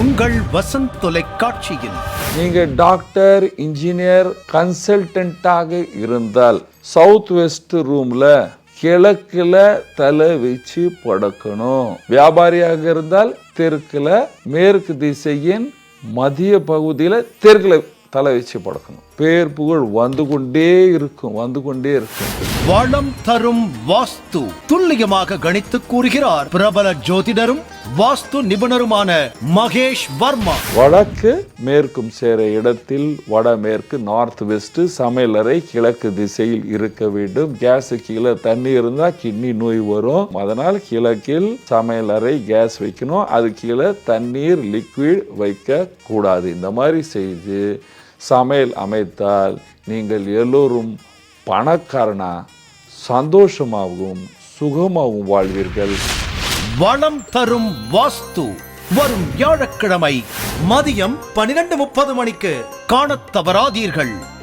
உங்கள் வசந்த் தொலைக்காட்சியில். நீங்க டாக்டர் இன்ஜினியர் கன்சல்டன்டாக இருந்தால் சவுத் வெஸ்ட் ரூம்ல கிழக்குல தலை வச்சு படக்கணும். வியாபாரியாக இருந்தால் தெற்குல மேற்கு திசையின் மதிய பகுதியில் தெற்குல தலை வச்சு படக்கணும். பேர் புகழ் வந்து கொண்டே இருக்கும் வந்து கொண்டே இருக்கும். வளம் தரும் வாஸ்து துல்லியமாக கணித்து கூறுகிறார் பிரபல ஜோதிடரும் வாஸ்து நிபுணருமான மகேஷ் வர்மா. வடக்கு மேற்கும் சேர இடத்தில் வடமேற்கு நார்த் வெஸ்ட் சமையலறை கிழக்கு திசையில் இருக்க வேண்டும். கேஸ் கீழே தண்ணி இருந்தா கிட்னி நோய் வரும். அதனால் கிழக்கில் சமையலறை கேஸ் வைக்கணும். அது கீழே தண்ணீர் லிக்விட் வைக்க கூடாது இந்த மாதிரி செய்து சமையல் அமைத்தால் நீங்கள் எல்லோரும் பணக்காரனா சந்தோஷமாகவும் சுகமாகவும் வாழ்வீர்கள். வளம் தரும் வாஸ்து வரும் வியாழக்கிழமை மதியம் பனிரெண்டு முப்பது மணிக்கு காணத் தவறாதீர்கள்.